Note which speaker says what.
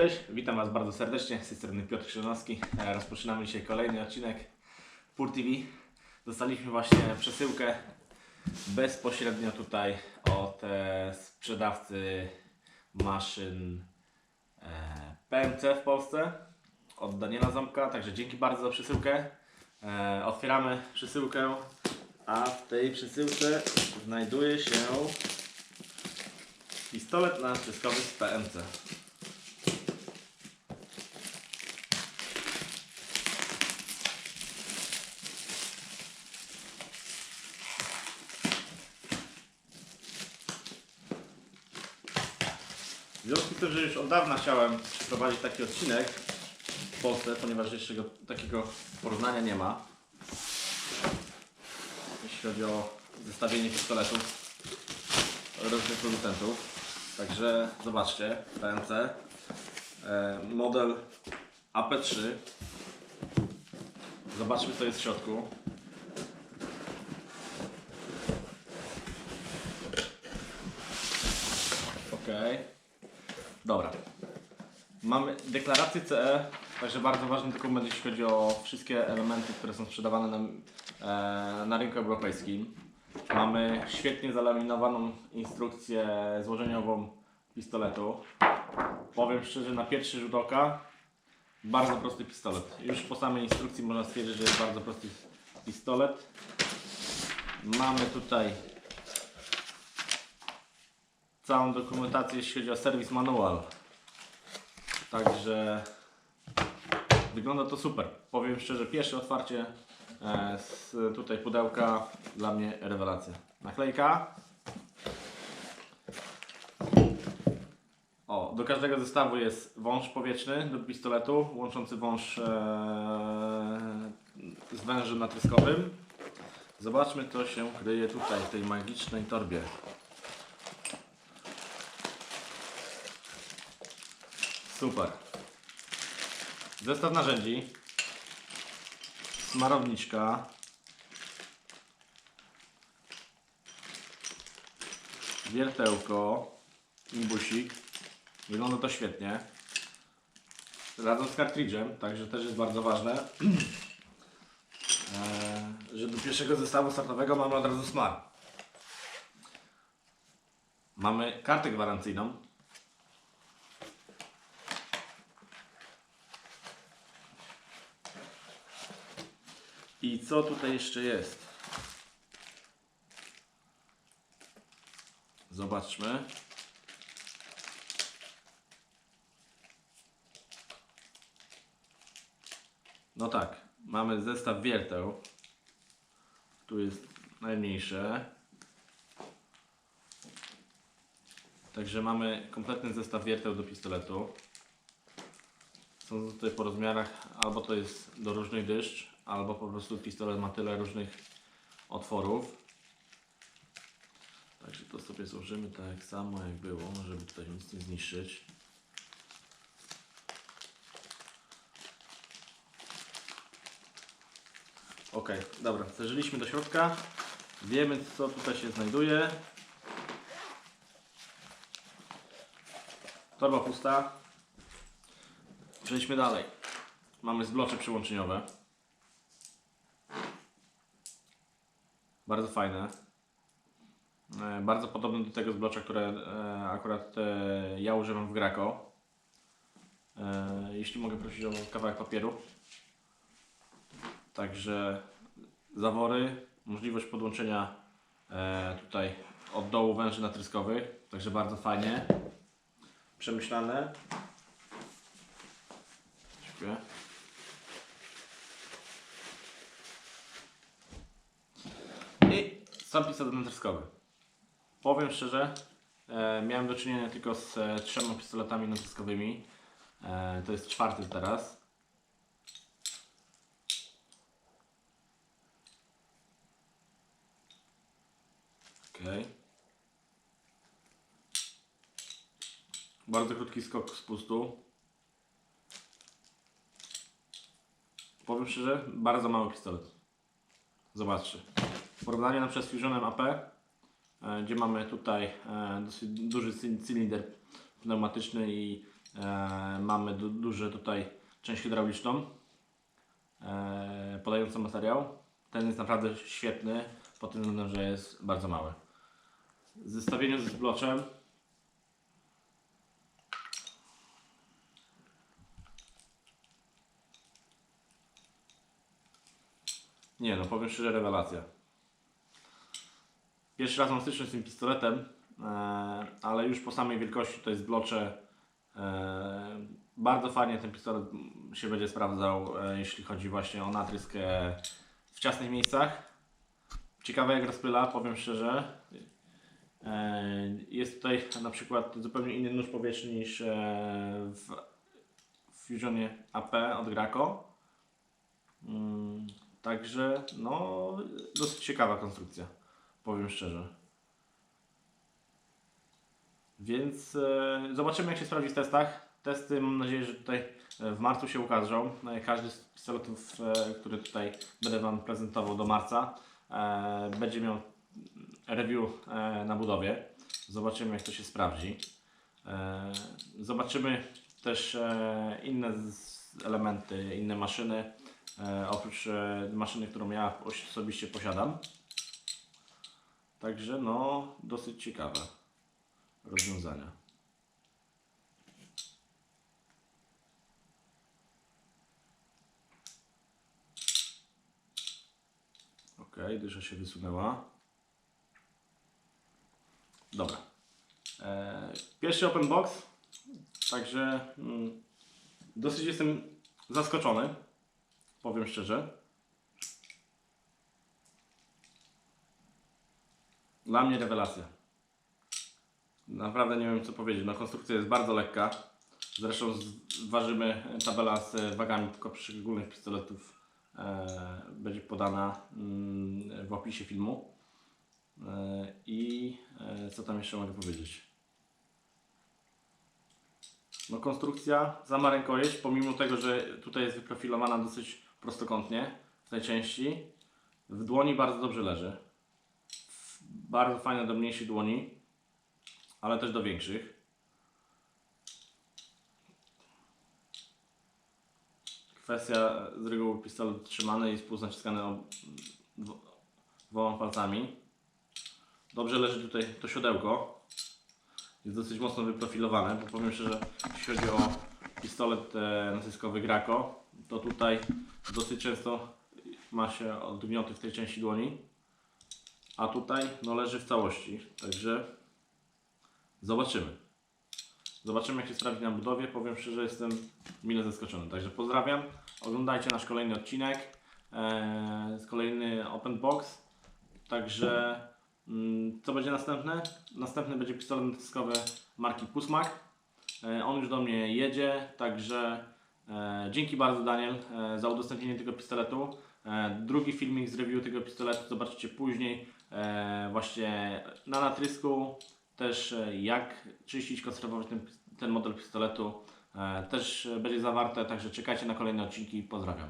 Speaker 1: Cześć, witam Was bardzo serdecznie. Z tej strony Piotr Krzyżanowski. E, Rozpoczynamy dzisiaj kolejny odcinek Pur TV. Dostaliśmy właśnie przesyłkę bezpośrednio tutaj od e, sprzedawcy maszyn e, PMC w Polsce, od Daniela Ząbka. Także dzięki bardzo za przesyłkę. Otwieramy przesyłkę, a w tej przesyłce znajduje się pistolet naciskowy z PMC. Że już od dawna chciałem przeprowadzić taki odcinek w Polsce, ponieważ jeszcze go, takiego porównania nie ma. Jeśli chodzi o zestawienie pistoletów różnych producentów. Także zobaczcie, PNC. E, model AP3. Zobaczmy co jest w środku. Okej. Dobra. Mamy deklarację CE, także bardzo ważny dokument, jeśli chodzi o wszystkie elementy, które są sprzedawane na, e, na rynku europejskim. Mamy świetnie zalaminowaną instrukcję złożeniową pistoletu. Powiem szczerze, na pierwszy rzut oka bardzo prosty pistolet. Już po samej instrukcji można stwierdzić, że jest bardzo prosty pistolet. Mamy tutaj całą dokumentację, jeśli chodzi o serwis manual. Także wygląda to super. Powiem szczerze, pierwsze otwarcie e, z tutaj pudełka dla mnie rewelacja. Naklejka. O, do każdego zestawu jest wąż powietrzny do pistoletu, łączący wąż e, z wężem natryskowym. Zobaczmy, co się kryje tutaj w tej magicznej torbie. Super. Zestaw narzędzi. Smarowniczka. Wiertełko. Imbusik. Wygląda to świetnie. Razem z kartridżem, także też jest bardzo ważne. Eee, że do pierwszego zestawu startowego mamy od razu smar. Mamy kartę gwarancyjną. I co tutaj jeszcze jest? Zobaczmy. No tak, mamy zestaw wierteł. Tu jest najmniejsze. Także mamy kompletny zestaw wierteł do pistoletu. Są tutaj po rozmiarach, albo to jest do różnych dyszcz, albo po prostu pistolet ma tyle różnych otworów. Także to sobie złożymy tak samo jak było, żeby tutaj nic nie zniszczyć. Ok, dobra, zderzyliśmy do środka. Wiemy co tutaj się znajduje. Torba pusta. Przejdźmy dalej. Mamy zblocze przyłączeniowe. Bardzo fajne. E, Bardzo podobne do tego zblocza, które e, akurat e, ja używam w Graco. Jeśli mogę prosić o kawałek papieru. Także zawory, możliwość podłączenia tutaj od dołu węży natryskowych. Także bardzo fajnie. Przemyślane. Dziękuję. I sam pistolet natryskowy. Powiem szczerze, e, miałem do czynienia tylko z e, trzema pistoletami natryskowymi. E, to jest czwarty teraz. Okej. Bardzo krótki skok z pustu. Powiem szczerze, bardzo mały pistolet. Zobaczcie. W porównaniu na przykład z Fusionem AP, e, gdzie mamy tutaj e, dosyć duży cy- cylinder pneumatyczny i E, mamy du duży tutaj część hydrauliczną podającą materiał. Ten jest naprawdę świetny pod tym względem, że jest bardzo mały. W zestawieniu z bloczem Nie no, powiem szczerze, rewelacja. Pierwszy raz mam styczność z tym pistoletem, e, ale już po samej wielkości to jest blocze. E, bardzo fajnie ten pistolet się będzie sprawdzał, e, jeśli chodzi właśnie o natrysk e, w ciasnych miejscach. Ciekawe jak rozpyla, powiem szczerze. Jest tutaj na przykład zupełnie inny nóż powietrzny niż w Fusionie AP od Graco. Mm, Także no dosyć ciekawa konstrukcja, powiem szczerze. Więc e, zobaczymy jak się sprawdzi w testach. Testy mam nadzieję, że tutaj e, w marcu się ukażą. E, Każdy z pistoletów, e, który tutaj będę Wam prezentował do marca, e, będzie miał review e, na budowie. Zobaczymy jak to się sprawdzi. E, Zobaczymy też e, inne elementy, inne maszyny. E, oprócz e, maszyny, którą ja osobiście posiadam. Także no, dosyć ciekawe rozwiązania. Ok, dysza się wysunęła. Dobra. E, pierwszy open box. Także mm, dosyć jestem zaskoczony powiem szczerze. Dla mnie rewelacja. Naprawdę nie wiem co powiedzieć. No konstrukcja jest bardzo lekka. Zresztą ważymy tabela z wagami poszczególnych pistoletów. E, będzie podana mm, w opisie filmu. E, I e, co tam jeszcze mogę powiedzieć? No konstrukcja, sama rękojeść, pomimo tego, że tutaj jest wyprofilowana dosyć prostokątnie w tej części, w dłoni bardzo dobrze leży. Bardzo fajne do mniejszych dłoni, ale też do większych. Kwestia z reguły pistolet trzymany i spust naciskany dwoma palcami. Dobrze leży tutaj to siodełko jest dosyć mocno wyprofilowane, bo powiem szczerze, jeśli chodzi o pistolet e, naciskowy Graco, to tutaj dosyć często ma się odgniąty w tej części dłoni, a tutaj no, leży w całości, także zobaczymy. Zobaczymy jak się sprawdzi na budowie, powiem szczerze, jestem mile zaskoczony, także pozdrawiam, oglądajcie nasz kolejny odcinek, e, kolejny open box, także Mm, Co będzie następne? Następny będzie pistolet naciskowy marki Pusmak. E, On już do mnie jedzie, także e, dzięki bardzo Daniel e, za udostępnienie tego pistoletu. E, drugi filmik z review tego pistoletu zobaczycie później e, właśnie na natrysku. Też e, jak czyścić, konserwować ten, ten model pistoletu. Też będzie zawarte, także czekajcie na kolejne odcinki. Pozdrawiam.